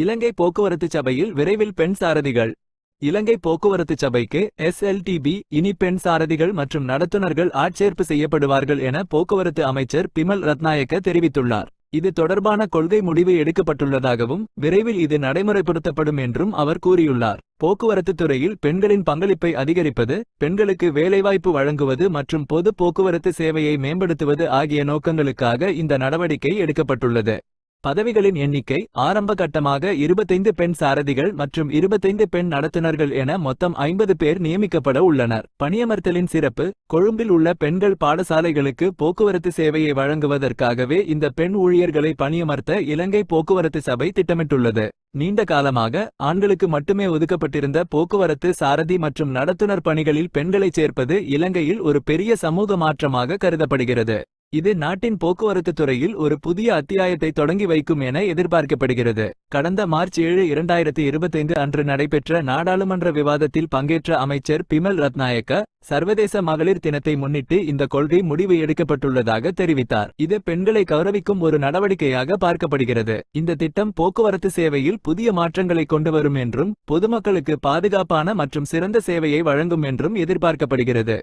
இலங்கை போக்குவரத்து சபையில் விரைவில் பெண் சாரதிகள். இலங்கை போக்குவரத்து சபைக்கு எஸ்எல்டிபி இனி பெண் சாரதிகள் மற்றும் நடத்துனர்கள் ஆட்சேர்ப்பு செய்யப்படுவார்கள் என போக்குவரத்து அமைச்சர் பிமல் ரத்நாயக்க தெரிவித்துள்ளார். இது தொடர்பான கொள்கை முடிவு எடுக்கப்பட்டுள்ளதாகவும் விரைவில் இது நடைமுறைப்படுத்தப்படும் என்றும் அவர் கூறியுள்ளார். போக்குவரத்து துறையில் பெண்களின் பங்களிப்பை அதிகரிப்பது பெண்களுக்கு வேலைவாய்ப்பு வழங்குவது மற்றும் பொது போக்குவரத்து சேவையை மேம்படுத்துவது ஆகிய நோக்கங்களுக்காக இந்த நடவடிக்கை எடுக்கப்பட்டுள்ளது. பதவிகளின் எண்ணிக்கை ஆரம்ப கட்டமாக இருபத்தைந்து பெண் சாரதிகள் மற்றும் இருபத்தைந்து பெண் நடத்துனர்கள் என மொத்தம் ஐம்பது பேர் நியமிக்கப்பட உள்ளனர். பணியமர்த்தலின் சிறப்பு கொழும்பில் உள்ள பெண்கள் பாடசாலைகளுக்கு போக்குவரத்து சேவையை வழங்குவதற்காகவே இந்த பெண் ஊழியர்களை பணியமர்த்த இலங்கை போக்குவரத்து சபை திட்டமிட்டுள்ளது. நீண்ட காலமாக ஆண்களுக்கு மட்டுமே ஒதுக்கப்பட்டிருந்த போக்குவரத்து சாரதி மற்றும் நடத்துனர் பணிகளில் பெண்களைச் சேர்ப்பது இலங்கையில் ஒரு பெரிய சமூக மாற்றமாக கருதப்படுகிறது. இது நாட்டின் போக்குவரத்து துறையில் ஒரு புதிய அத்தியாயத்தை தொடங்கி வைக்கும் என எதிர்பார்க்கப்படுகிறது. கடந்த மார்ச் ஏழு இரண்டாயிரத்தி இருபத்தைந்து அன்று நடைபெற்ற நாடாளுமன்ற விவாதத்தில் பங்கேற்ற அமைச்சர் பிமல் ரத்நாயக்க சர்வதேச மகளிர் தினத்தை முன்னிட்டு இந்த கொள்கை முடிவு எடுக்கப்பட்டுள்ளதாக தெரிவித்தார். இது பெண்களை கௌரவிக்கும் ஒரு நடவடிக்கையாக பார்க்கப்படுகிறது. இந்த திட்டம் போக்குவரத்து சேவையில் புதிய மாற்றங்களை கொண்டு வரும் என்றும் பொதுமக்களுக்கு பாதுகாப்பான மற்றும் சிறந்த சேவையை வழங்கும் என்றும் எதிர்பார்க்கப்படுகிறது.